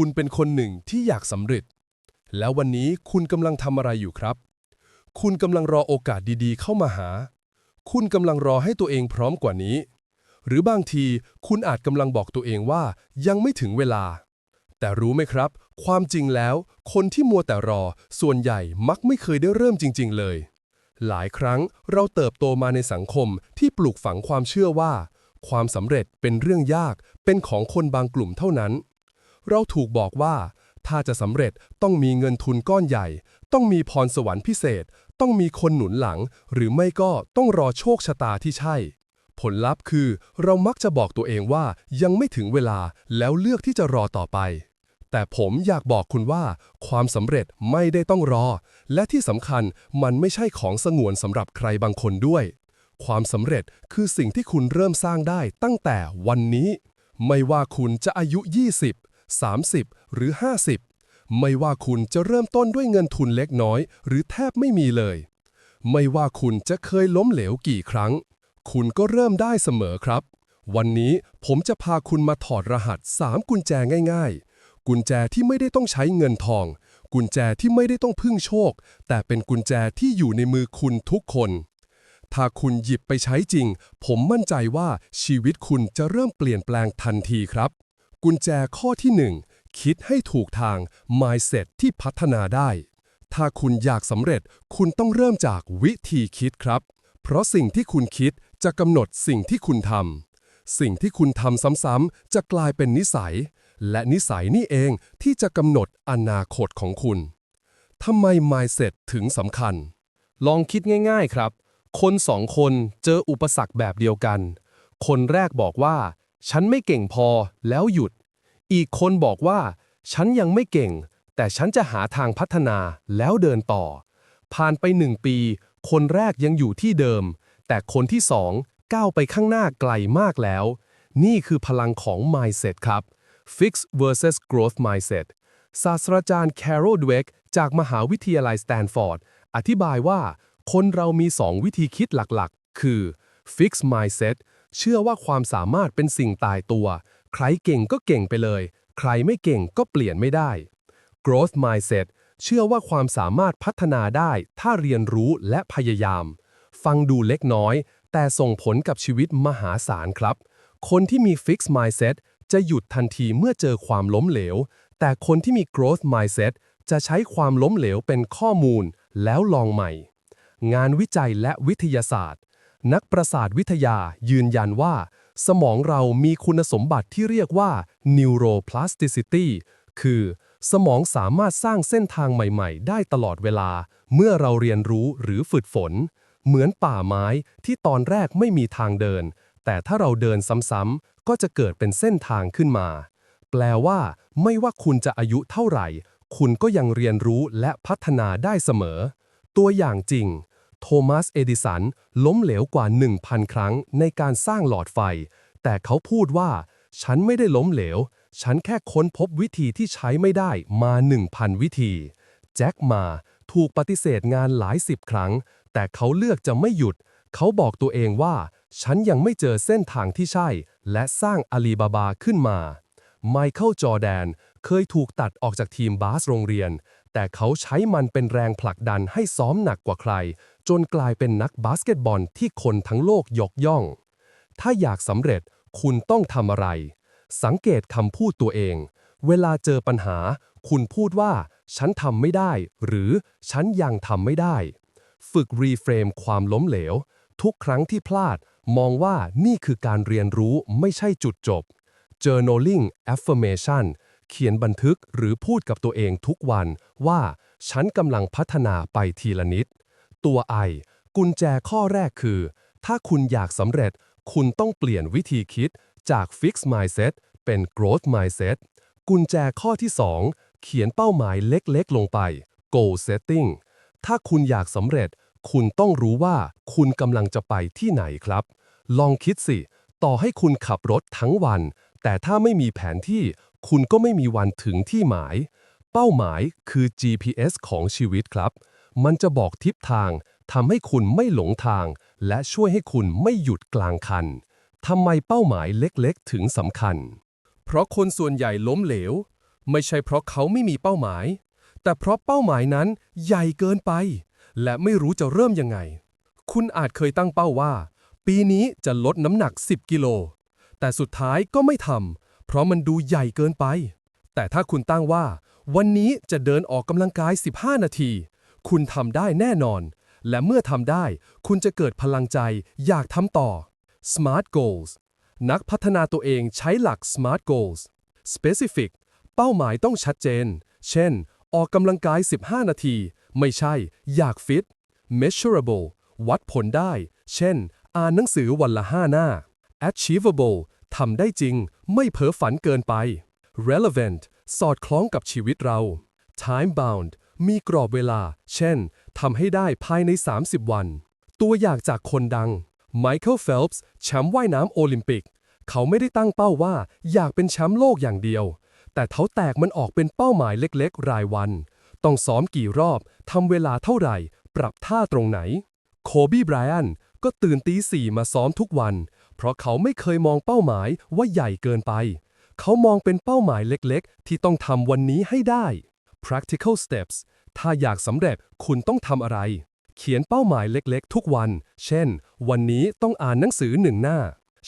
คุณเป็นคนหนึ่งที่อยากสำเร็จ แล้ววันนี้คุณกำลังทำอะไรอยู่ครับ คุณกำลังรอโอกาสดีๆ เข้ามาหา คุณกำลังรอให้ตัวเองพร้อมกว่านี้ หรือบางทีคุณอาจกำลังบอกตัวเองว่ายังไม่ถึงเวลา แต่รู้ไหมครับ ความจริงแล้ว คนที่มัวแต่รอ ส่วนใหญ่มักไม่เคยได้เริ่มจริง ๆ เลย หลายครั้งเราเติบโตมาในสังคมที่ปลูกฝังความเชื่อว่า ความสำเร็จเป็นเรื่องยากเป็นของคนบางกลุ่มเท่านั้น เราถูกบอกว่า ถ้าจะสำเร็จต้องมีเงินทุนก้อนใหญ่ ต้องมีพรสวรรค์พิเศษ ต้องมีคนหนุนหลัง หรือไม่ก็ต้องรอโชคชะตาที่ใช่ ผลลัพธ์คือเรามักจะบอกตัวเองว่ายังไม่ถึงเวลาแล้วเลือกที่จะรอต่อไป แต่ผมอยากบอกคุณว่า ความสำเร็จไม่ได้ต้องรอ และที่สำคัญมันไม่ใช่ของสงวนสำหรับใครบางคนด้วยความสำเร็จคือสิ่งที่คุณเริ่มสร้างได้ตั้งแต่วันนี้ ไม่ว่าคุณจะอายุ 20 30 หรือ 50 ไม่ว่าคุณจะเริ่มต้นด้วยเงินทุนเล็กน้อย หรือแทบไม่มีเลย ไม่ว่าคุณจะเคยล้มเหลวกี่ครั้ง คุณก็เริ่มได้เสมอครับ วันนี้ผมจะพาคุณมาถอดรหัส 3 กุญแจง่าย ๆ กุญแจที่ไม่ได้ต้องใช้เงินทอง กุญแจที่ไม่ได้ต้องพึ่งโชค แต่เป็นกุญแจที่อยู่ในมือคุณทุกคนถ้าคุณหยิบไปใช้จริง ผมมั่นใจว่าชีวิตคุณจะเริ่มเปลี่ยนแปลงทันทีครับ กุญแจข้อที่ 1 คิดให้ถูกทาง mindset ที่พัฒนาได้ ถ้าคุณอยากสำเร็จ คุณต้องเริ่มจากวิธีคิดครับ เพราะสิ่งที่คุณคิดจะกำหนดสิ่งที่คุณทำ สิ่งที่คุณทำซ้ำๆจะกลายเป็นนิสัย และนิสัยนี่เองที่จะกำหนดอนาคตของคุณ ทำไม mindset ถึงสำคัญ ลองคิดง่าย ๆครับ คนสองคนเจออุปสรรคแบบเดียวกัน คนแรกบอกว่า ฉันไม่เก่งพอแล้วหยุด อีกคนบอกว่า ฉันยังไม่เก่ง แต่ฉันจะหาทางพัฒนาแล้วเดินต่อ ผ่านไปหนึ่งปี คนแรกยังอยู่ที่เดิม แต่คนที่สองก้าวไปข้างหน้าไกลมากแล้ว นี่คือพลังของ mindset ครับ fix versus growth mindset ศาสตราจารย์แคโรดเวกจากมหาวิทยาลัยสแตนฟอร์ด อธิบายว่า คนเรามีสองวิธีคิดหลักๆ คือ fix mindset เชื่อว่าความสามารถเป็นสิ่งตายตัว ใครเก่งก็เก่งไปเลย ใครไม่เก่งก็เปลี่ยนไม่ได้ growth mindset เชื่อว่าความสามารถพัฒนาได้ ถ้าเรียนรู้และพยายาม ฟังดูเล็กน้อย แต่ส่งผลกับชีวิตมหาศาลครับ คนที่มี fixed mindset จะหยุดทันทีเมื่อเจอความล้มเหลว แต่คนที่มี growth mindset จะใช้ความล้มเหลวเป็นข้อมูลแล้วลองใหม่ งานวิจัยและวิทยาศาสตร์ นักประสาทวิทยายืนยันว่า สมองเรามีคุณสมบัติที่เรียกว่า neuroplasticity คือ สมองสามารถสร้างเส้นทางใหม่ๆ ได้ตลอดเวลา เมื่อเราเรียนรู้หรือฝึกฝน เหมือนป่าไม้ที่ตอนแรกไม่มีทางเดิน แต่ถ้าเราเดินซ้ำๆก็จะเกิดเป็นเส้นทางขึ้นมา แปลว่า ไม่ว่าคุณจะอายุเท่าไหร่ คุณก็ยังเรียนรู้และพัฒนาได้เสมอ ตัวอย่างจริง โทมัส เอดิสัน ล้มเหลวกว่า 1,000 ครั้งในการสร้างหลอดไฟ แต่เขาพูดว่า ฉันไม่ได้ล้มเหลว ฉันแค่ค้นพบวิธีที่ใช้ไม่ได้มา 1,000 วิธี แจ็คมาถูกปฏิเสธงานหลายสิบครั้ง แต่เขาเลือกจะไม่หยุด เขาบอกตัวเองว่า ฉันยังไม่เจอเส้นทางที่ใช่ และสร้างอาลีบาบาขึ้นมา ไมเคิลจอแดนเคยถูกตัดออกจากทีมบาสโรงเรียน แต่เขาใช้มันเป็นแรงผลักดันให้ซ้อมหนักกว่าใคร จนกลายเป็นนักบาสเกตบอลที่คนทั้งโลกยกย่อง ถ้าอยากสำเร็จคุณต้องทำอะไร สังเกตคำพูดตัวเอง เวลาเจอปัญหา คุณพูดว่า ฉันทำไม่ได้ หรือฉันยังทำไม่ได้ ฝึกรีเฟรมความล้มเหลว ทุกครั้งที่พลาด มองว่านี่คือการเรียนรู้ไม่ใช่จุดจบ journaling affirmation เขียนบันทึกหรือพูดกับตัวเองทุกวันว่า ฉันกำลังพัฒนาไปทีละนิด ตัวไอกุญแจข้อแรกคือ ถ้าคุณอยากสำเร็จ คุณต้องเปลี่ยนวิธีคิดจาก fix mindset เป็น growth mindset กุญแจข้อที่ 2 เขียนเป้าหมายเล็กๆ ลงไป goal setting ถ้าคุณอยากสำเร็จ คุณต้องรู้ว่าคุณกำลังจะไปที่ไหนครับ ลองคิดสิ ต่อให้คุณขับรถทั้งวัน แต่ถ้าไม่มีแผนที่ คุณก็ไม่มีวันถึงที่หมาย เป้าหมายคือ GPS ของชีวิตครับ มันจะบอกทิศทางทำให้คุณไม่หลงทาง และช่วยให้คุณไม่หยุดกลางคันทำไมเป้าหมายเล็กๆ ถึงสำคัญ เพราะคนส่วนใหญ่ล้มเหลว ไม่ใช่เพราะเขาไม่มีเป้าหมาย แต่เพราะเป้าหมายนั้นใหญ่เกินไป และไม่รู้จะเริ่มยังไง คุณอาจเคยตั้งเป้าว่า ปีนี้จะลดน้ำหนัก 10 กิโล แต่สุดท้ายก็ไม่ทำเพราะมันดูใหญ่เกินไป แต่ถ้าคุณตั้งว่า วันนี้จะเดินออกกำลังกาย 15 นาที คุณทำได้แน่นอน และเมื่อทำได้ คุณจะเกิดพลังใจอยากทำต่อ Smart Goals นักพัฒนาตัวเองใช้หลัก Smart Goals Specific เป้าหมายต้องชัดเจน เช่น ออกกำลังกาย 15 นาที ไม่ใช่ อยากฟิต Measurable วัดผลได้ เช่น อ่านหนังสือวันละ 5 หน้า Achievable ทำได้จริง ไม่เพ้อฝันเกินไป Relevant สอดคล้องกับชีวิตเรา Time bound มีกรอบเวลา เช่น ทำให้ได้ภายใน 30 วัน ตัวอย่างจากคนดัง Michael Phelps แชมป์ว่ายน้ำโอลิมปิก เขาไม่ได้ตั้งเป้าว่าอยากเป็นแชมป์โลกอย่างเดียว แต่เขาแตกมันออกเป็นเป้าหมายเล็กๆ รายวัน ต้องซ้อมกี่รอบ ทำเวลาเท่าไหร่ ปรับท่าตรงไหน โคบีไบรอันก็ตื่นตีสี่มาซ้อมทุกวัน เพราะเขาไม่เคยมองเป้าหมายว่าใหญ่เกินไป เขามองเป็นเป้าหมายเล็กๆ ที่ต้องทำวันนี้ให้ได้ practical steps ถ้าอยากสำเร็จคุณต้องทำอะไร เขียนเป้าหมายเล็กๆ ทุกวัน เช่น วันนี้ต้องอ่านหนังสือหนึ่งหน้า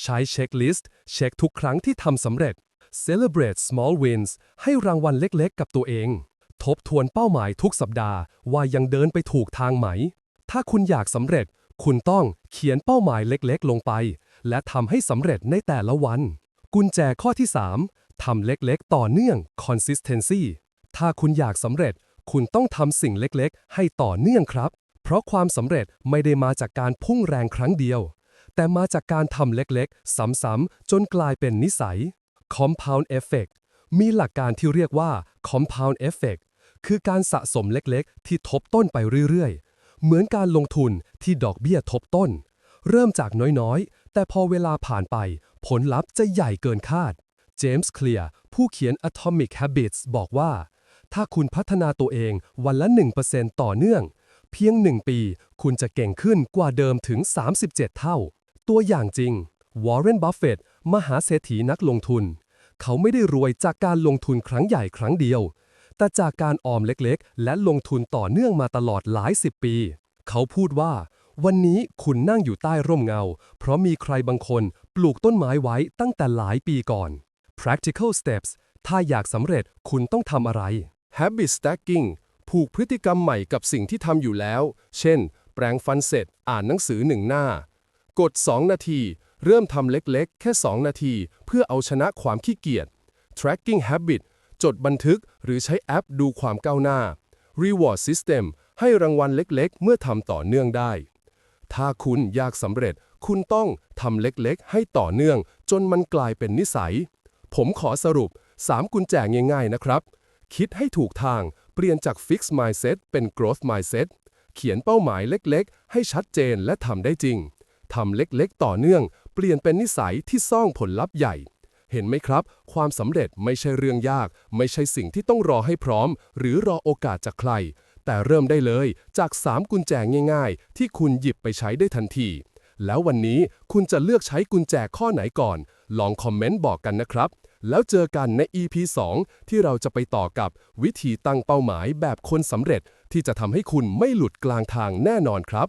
ใช้เช็คลิสต์เช็คทุกครั้งที่ทำสำเร็จ celebrate small wins ให้รางวัลเล็กๆ กับตัวเอง ทบทวนเป้าหมายทุกสัปดาห์ว่ายังเดินไปถูกทางไหม ถ้าคุณอยากสำเร็จ คุณต้องเขียนเป้าหมายเล็กๆ ลงไป และทำให้สำเร็จในแต่ละวัน กุญแจข้อที่ 3ทำเล็กๆ ต่อเนื่อง consistency ถ้าคุณอยากสำเร็จ คุณต้องทำสิ่งเล็กๆ ให้ต่อเนื่องครับ เพราะความสำเร็จไม่ได้มาจากการพุ่งแรงครั้งเดียว แต่มาจากการทำเล็กๆ ซ้ำๆ จนกลายเป็นนิสัย compound effect มีหลักการที่เรียกว่า compound effect คือการสะสมเล็กๆ ที่ทบต้นไปเรื่อยๆ เหมือนการลงทุนที่ดอกเบี้ยทบต้น เริ่มจากน้อยๆ แต่พอเวลาผ่านไป ผลลัพธ์จะใหญ่เกินคาด เจมส์ เคลียร์ ผู้เขียน Atomic Habits บอกว่า ถ้าคุณพัฒนาตัวเองวันละ 1%ต่อเนื่อง เพียง 1 ปี คุณจะเก่งขึ้นกว่าเดิมถึง 37 เท่า ตัวอย่างจริง วอร์เรน บัฟเฟตมหาเศรษฐีนักลงทุน เขาไม่ได้รวยจากการลงทุนครั้งใหญ่ครั้งเดียว แต่จากการออมเล็กๆ และลงทุนต่อเนื่องมาตลอดหลายสิบปี เขาพูดว่า วันนี้คุณนั่งอยู่ใต้ร่มเงา เพราะมีใครบางคนปลูกต้นไม้ไว้ตั้งแต่หลายปีก่อน practical steps ถ้าอยากสำเร็จคุณต้องทำอะไร habit stacking ผูกพฤติกรรมใหม่กับสิ่งที่ทำอยู่แล้ว เช่น แปรงฟันเสร็จ อ่านหนังสือหนึ่งหน้า กด 2 นาที เริ่มทำเล็กๆ แค่ 2 นาที เพื่อเอาชนะความขี้เกียจ tracking habit จดบันทึกหรือใช้แอปดูความก้าวหน้า reward system ให้รางวัลเล็กๆ เมื่อทำต่อเนื่องได้ ถ้าคุณอยากสำเร็จ คุณต้องทำเล็กๆ ให้ต่อเนื่อง จนมันกลายเป็นนิสัย ผมขอสรุป 3 กุญแจง่ายๆนะครับ คิดให้ถูกทาง เปลี่ยนจาก fixed mindset เป็น growth mindset เขียนเป้าหมายเล็กๆ ให้ชัดเจนและทำได้จริง ทำเล็กๆ ต่อเนื่อง เปลี่ยนเป็นนิสัยที่สร้างผลลัพธ์ใหญ่ เห็นไหมครับ ความสำเร็จไม่ใช่เรื่องยาก ไม่ใช่สิ่งที่ต้องรอให้พร้อม หรือรอโอกาสจากใคร แต่เริ่มได้เลยจาก 3 กุญแจง่าย ๆ ที่คุณหยิบไปใช้ได้ทันที แล้ววันนี้คุณจะเลือกใช้กุญแจข้อไหนก่อน ลองคอมเมนต์บอกกันนะครับ แล้วเจอกันใน EP 2 ที่เราจะไปต่อกับวิธีตั้งเป้าหมายแบบคนสำเร็จที่จะทำให้คุณไม่หลุดกลางทางแน่นอนครับ